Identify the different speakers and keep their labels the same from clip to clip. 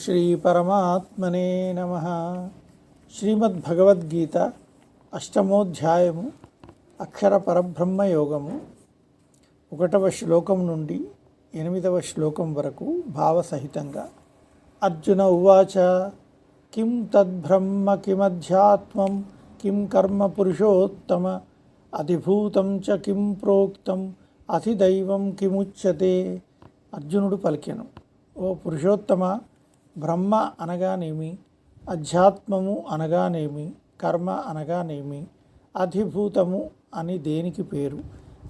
Speaker 1: శ్రీ పరమాత్మనే నమ. శ్రీమద్భగవద్గీత అష్టమోధ్యాయము అక్షర పరబ్రహ్మ యోగము ఒకటవ శ్లోకం నుండి ఎనిమిదవ శ్లోకం వరకు భావసహితంగా. అర్జున ఉవాచ కిం తద్బ్రహ్మ కిమధ్యాత్మం కిం కర్మ పురుషోత్తమ అధిభూతం చ కిం ప్రోక్తం అధిదైవం కిముచ్యతే. అర్జునుడు పలికెను ఓ పురుషోత్తమ బ్రహ్మ అనగానేమి? అధ్యాత్మము అనగానేమి? కర్మ అనగానేమి? అధిభూతము అని దేనికి పేరు?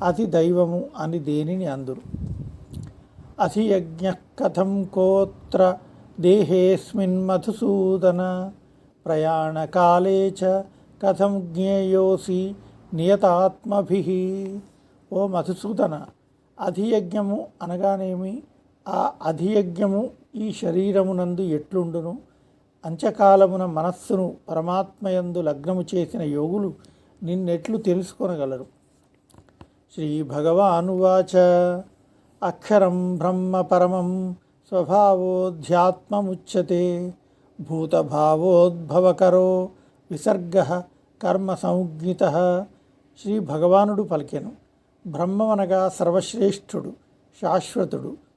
Speaker 1: అతి దైవము అని దేనిని అందురు? అధియజ్ఞ కథం కోత్ర దేహేస్మిన్ మధుసూదన ప్రయాణకాలే చ కథం జ్ఞేయోసి నియతాత్మభి. ఓ మధుసూదన అధియజ్ఞము అనగానేమి? ఆ అధియజ్ఞము ఈ శరీరమునందు ఎట్లుండును? అంచకాలమున మనస్సును పరమాత్మయందు లగ్నము చేసిన యోగులు నిన్నెట్లు తెలుసుకొనగలరు. శ్రీ భగవానువాచ అక్షరం బ్రహ్మ పరమం స్వభావోధ్యాత్మముచ్యతే భూతభావోద్భవకరో విసర్గ కర్మ సంజ్ఞిత శ్రీ భగవానుడు పలికెను. బ్రహ్మమనగా సర్వశ్రేష్ఠుడు శాశ్వతుడు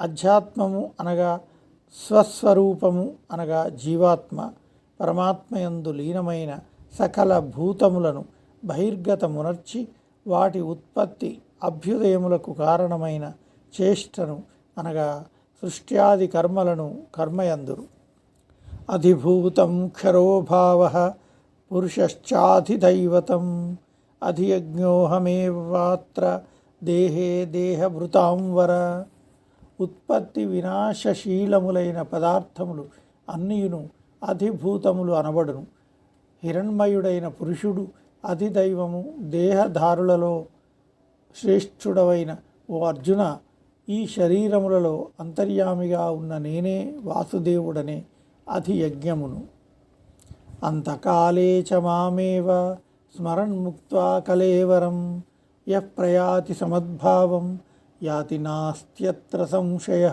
Speaker 1: అధ్యాత్మము అనగా స్వస్వరూపము అనగా జీవాత్మ పరమాత్మయందు లీనమైన సకల భూతములను బహిర్గతమునర్చి వాటి ఉత్పత్తి అభ్యుదయములకు కారణమైన చేష్టను అనగా సృష్ట్యాది కర్మలను కర్మయందురు. అధిభూతం క్షరోభావ పురుషశ్చాధిదైవతం అధియజ్ఞోహమేవాత్ర దేహే దేహభృతాం వర ఉత్పత్తి వినాశశీలములైన పదార్థములు అన్నియును అధిభూతములు అనబడును. హిరణ్మయుడైన పురుషుడు అధిదైవము దేహధారులలో శ్రేష్ఠుడవైన ఓ అర్జున ఈ శరీరములలో అంతర్యామిగా ఉన్న నేనే వాసుదేవుడనే అధియజ్ఞమును. అంతకాలే చ మామేవ స్మరణ్ముక్త కలేవరం యః ప్రయాతి సమద్భావం యాతి నాస్త్యత్ర సంశయ.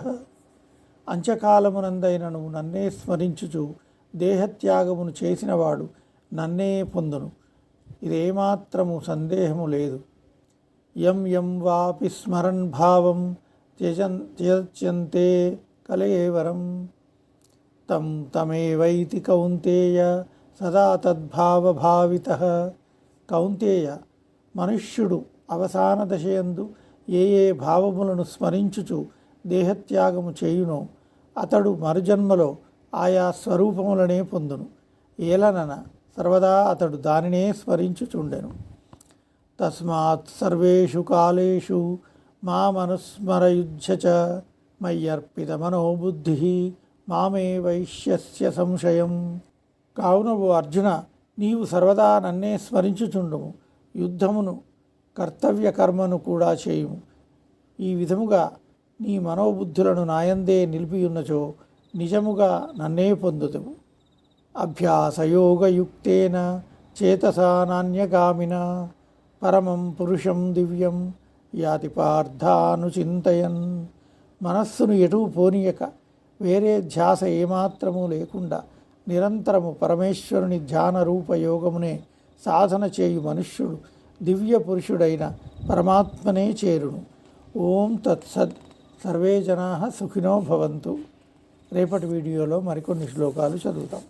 Speaker 1: అంచకాలమునందైనను నన్నే స్మరించుచు దేహత్యాగమును చేసినవాడు నన్నే పొందును. ఇదేమాత్రము సందేహము లేదు. యం యం వాపి స్మరణ్ భావం త్యజన్ త్యజ్యంతే కలేవరం తం తమేవైతి కౌంతేయ సదా తద్భావభావిత. కౌంతేయ మనుష్యుడు అవసాన దశయందు ఏ ఏ భావములను స్మరించుచు దేహత్యాగము చేయునో అతడు మరుజన్మలో ఆయా స్వరూపములనే పొందును. ఏలనన సర్వదా అతడు దానినే స్మరించుచుండెను. తస్మాత్ సర్వేషు కాలేషు మామనుస్మరయుధ్య చ మయ్యర్పిత మనోబుద్ధి మామే వైశ్యస్య సంశయం. కావున ఓ అర్జున నీవు సర్వదా నన్నే స్మరించుచుండుము. యుద్ధమును కర్తవ్య కర్మను కూడా చేయుము. ఈ విధముగా నీ మనోబుద్ధులను నాయందే నిలిపియున్నచో నిజముగా నన్నే పొందుతుము అభ్యాసయోగయుక్తేన చేతసా నాణ్యగామిన పరమం పురుషం దివ్యం యాతి పార్థానుచింతయన్. మనస్సును ఎటూ పోనీయక వేరే ధ్యాస ఏమాత్రము లేకుండా నిరంతరము పరమేశ్వరుని ధ్యాన రూప యోగమునే సాధన చేయు మనుష్యుడు దివ్య పురుషుడైన పరమాత్మనే చేరును. ఓం తత్సత్ సర్వే జనా సుఖినో భవంతు. రేపటి వీడియోలో మరికొన్ని శ్లోకాలు చదువుతాం.